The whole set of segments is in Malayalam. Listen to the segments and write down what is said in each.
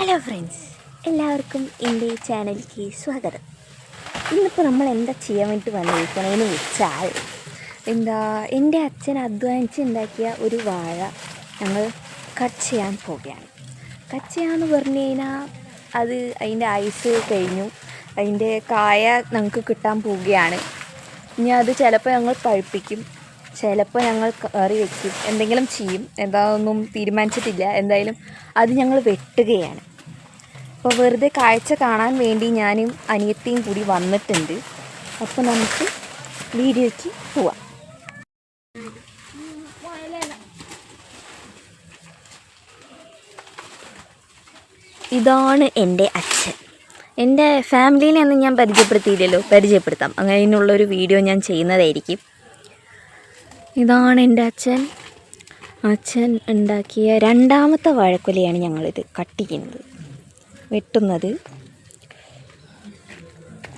ഹലോ ഫ്രണ്ട്സ് എല്ലാവർക്കും എന്റെ ചാനലിലേക്ക് സ്വാഗതം. ഇന്നിപ്പോൾ നമ്മൾ എന്താ ചെയ്യാൻ വേണ്ടി വന്നിരിക്കണമെന്ന് വെച്ചാൽ എന്താ എന്റെ അച്ഛൻ അധ്വാനിച്ച് ഉണ്ടാക്കിയ ഒരു വാഴ ഞങ്ങൾ കട്ട് ചെയ്യാൻ പോവുകയാണ്. കട്ട് ചെയ്യാമെന്ന് പറഞ്ഞു കഴിഞ്ഞാൽ അത് അതിന്റെ ഐസ് കഴിഞ്ഞു. അതിന്റെ കായ ഞങ്ങൾക്ക് കിട്ടാൻ പോവുകയാണ്. ഇനി അത് ചിലപ്പോൾ ഞങ്ങൾ പഴുപ്പിക്കും. ചിലപ്പോൾ ഞങ്ങൾ കറി വെക്കും. എന്തെങ്കിലും ചെയ്യും. എന്താണെന്നൊന്നും തീരുമാനിച്ചിട്ടില്ല. എന്തായാലും അത് ഞങ്ങൾ വെട്ടുകയാണ്. അപ്പോൾ വെറുതെ കാഴ്ച കാണാൻ വേണ്ടി ഞാനും അനിയത്തിയും കൂടി വന്നിട്ടുണ്ട്. അപ്പോൾ നമുക്ക് വീഡിയോയ്ക്ക് പോവാം. ഇതാണ് എന്റെ അച്ഛൻ. എന്റെ ഫാമിലീനെ ഒന്നും ഞാൻ പരിചയപ്പെടുത്തിയില്ലല്ലോ. പരിചയപ്പെടുത്താം. അങ്ങനെ അങ്ങനെയുള്ളൊരു വീഡിയോ ഞാൻ ചെയ്യുന്നതായിരിക്കും. ഇതാണ് എന്റെ അച്ഛൻ. അച്ഛൻ ഉണ്ടാക്കിയ രണ്ടാമത്തെ വാഴക്കൊലയാണ് ഞങ്ങളിത് കട്ട് ചെയ്യുന്നത്. വെട്ടുന്നത്.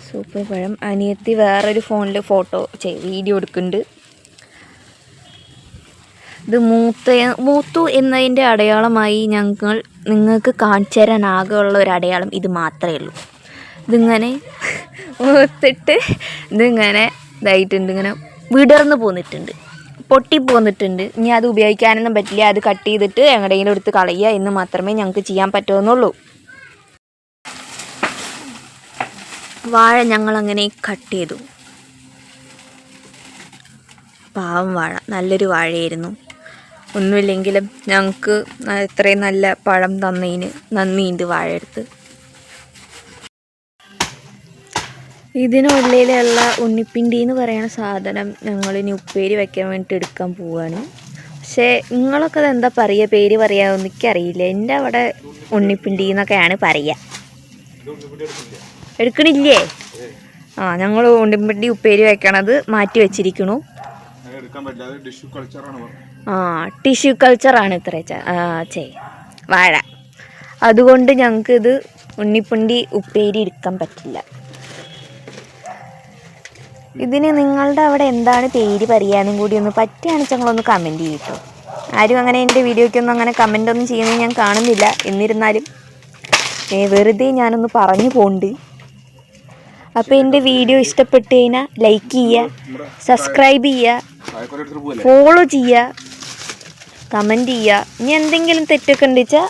സൂപ്പർ പഴം. അനിയത്തി വേറൊരു ഫോണിൽ ഫോട്ടോ ചെയ് വീഡിയോ എടുക്കുന്നുണ്ട്. ഇത് മൂത്ത മൂത്തു എന്നതിന്റെ അടയാളമായി ഞങ്ങൾ നിങ്ങൾക്ക് കാണിച്ചു തരാൻ ഒരു അടയാളം ഇത് മാത്രമേ ഉള്ളൂ. ഇതിങ്ങനെ മൂത്തിട്ട് ഇതിങ്ങനെ ഇതായിട്ടുണ്ട്. ഇങ്ങനെ വിടർന്നു പോന്നിട്ടുണ്ട്. പൊട്ടി പോന്നിട്ടുണ്ട്. ഇനി അത് ഉപയോഗിക്കാനൊന്നും പറ്റില്ല. അത് കട്ട് ചെയ്തിട്ട് എങ്ങടെയെങ്കിലും എടുത്ത് കളയുക എന്ന് മാത്രമേ ഞങ്ങൾക്ക് ചെയ്യാൻ പറ്റുമെന്നുള്ളൂ വാഴ ഞങ്ങളങ്ങനെ കട്ട് ചെയ്തു. പാവം വാഴ. നല്ലൊരു വാഴയായിരുന്നു. ഒന്നുമില്ലെങ്കിലും ഞങ്ങൾക്ക് ഇത്രയും നല്ല പഴം തന്നതിന് നന്ദിയുണ്ട് വാഴ എടുത്ത് ഇതിനുള്ളിലുള്ള ഉണ്ണിപ്പിണ്ടി എന്ന് പറയുന്ന സാധനം ഞങ്ങളിനി ഉപ്പേരി വയ്ക്കാൻ വേണ്ടി എടുക്കാൻ പോവാണ്. പക്ഷേ നിങ്ങളൊക്കെ എന്താ പറയുക പേര് പറയാമെന്ന് എനിക്കറിയില്ല. എന്റെ അവിടെ ഉണ്ണിപ്പിണ്ടി എന്നൊക്കെയാണ് പറയുക എടുക്കണില്ലേ? ആ ഞങ്ങൾ ഉണ്ടിമ്പട്ടി ഉപ്പേരി വെക്കണത് മാറ്റി വെച്ചിരിക്കണു. ആ ടിഷ്യൂ കൾച്ചറാണ് ഇത്ര ചേ വാഴ. അതുകൊണ്ട് ഞങ്ങൾക്ക് ഇത് ഉണ്ണിപ്പിണ്ടി ഉപ്പേരി എടുക്കാൻ പറ്റില്ല. ഇതിന് നിങ്ങളുടെ അവിടെ എന്താണ് പേര് പറയാനും കൂടി ഒന്ന് പറ്റുകയാണെന്ന് വെച്ചാൽ ഞങ്ങളൊന്ന് കമന്റ് ചെയ്യട്ടോ ആരും അങ്ങനെ എന്റെ വീഡിയോയ്ക്കൊന്നും അങ്ങനെ കമന്റ് ഒന്നും ചെയ്യുന്നത് ഞാൻ കാണുന്നില്ല. എന്നിരുന്നാലും വെറുതെ ഞാനൊന്ന് പറഞ്ഞു പോണ്ട്. അപ്പോൾ എന്റെ വീഡിയോ ഇഷ്ടപ്പെട്ട് കഴിഞ്ഞാൽ ലൈക്ക് ചെയ്യുക സബ്സ്ക്രൈബ് ചെയ്യുക ഫോളോ ചെയ്യുക കമന്റ് ചെയ്യുക. ഇനി എന്തെങ്കിലും തെറ്റൊക്കെ ഉണ്ടെച്ചാൽ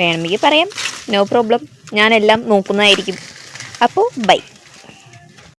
വേണമെങ്കിൽ പറയാം. നോ പ്രോബ്ലം ഞാനെല്ലാം നോക്കുന്നതായിരിക്കും. അപ്പോൾ ബൈ